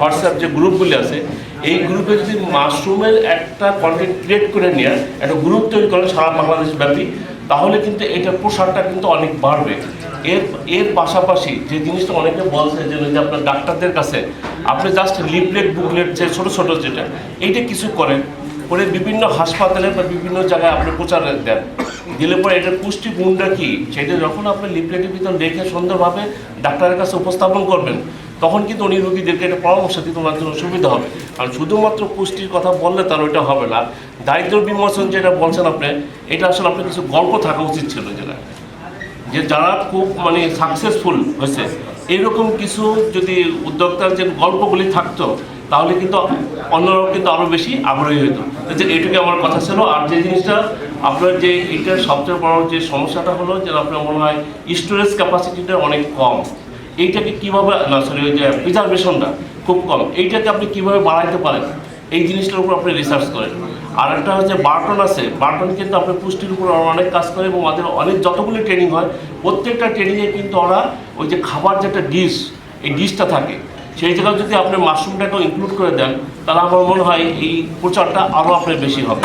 WhatsApp যে গ্রুপগুলি আছে, এই গ্রুপে যদি মাশরুমের একটা কন্টেন্ট ক্রিয়েট করে নিয়ে, একটা গ্রুপ তৈরি করেন সারা বাংলাদেশ ব্যাপী, তাহলে কিন্তু এটা প্রসারটা কিন্তু অনেক বাড়বে। এর এর পাশাপাশি যে জিনিসটা অনেকে বলছে যে যে আপনার ডাক্তারদের কাছে, আপনি জাস্ট লিপলেট বুকলেট যে ছোট ছোট যেটা, এইটা কিছু করেন, করে বিভিন্ন হাসপাতালে বা বিভিন্ন জায়গায় আপনি প্রচার দেন। দিলে পরে এটার পুষ্টি গুণটা কি? সেটা যখন আপনি লিপলেটের ভিতর রেখে সুন্দরভাবে ডাক্তারের কাছে উপস্থাপন করবেন তখন কিন্তু উনি রোগীদেরকে একটা পরামর্শ দিতে ওনার জন্য সুবিধা হবে। কারণ শুধুমাত্র পুষ্টির কথা বললে তার ওইটা হবে না। দারিদ্র বিমোচন যেটা বলছেন আপনি, এটা আসলে আপনার কিছু গল্প থাকা উচিত ছিল যেটা। যে যারা খুব মানে সাকসেসফুল হয়েছে, এরকম কিছু যদি উদ্যোক্তার যে গল্পগুলি থাকতো, তাহলে কিন্তু অন্যরাও কিন্তু আরও বেশি আগ্রহী হতো যে এটুকু আমার কথা ছিল। আর যে জিনিসটা, আপনার যে এটার সবচেয়ে বড় যে সমস্যাটা হলো যে আপনার মনে হয় স্টোরেজ ক্যাপাসিটিটা অনেক কম। এইটাকে কীভাবে, না সরি ওই যে প্রিজার্ভেশনটা খুব কম। এইটাকে আপনি কীভাবে বাড়াইতে পারেন? এই জিনিসটার উপর আপনি রিসার্চ করেন। আর একটা হচ্ছে বার্টন আছে। বার্টন কিন্তু আপনার পুষ্টির উপর অনেক কাজ করে এবং ওদের অনেক যতগুলি ট্রেনিং হয়, প্রত্যেকটা ট্রেনিংয়ে কিন্তু ওরা ওই যে খাবার যেটা ডিশ এই ডিশটা থাকে। সেই জায়গায় যদি আপনি মাশরুমটাকেও ইনক্লুড করে দেন, তাহলে আমার মনে হয় এই প্রচারটা আরও আপনার বেশি হবে।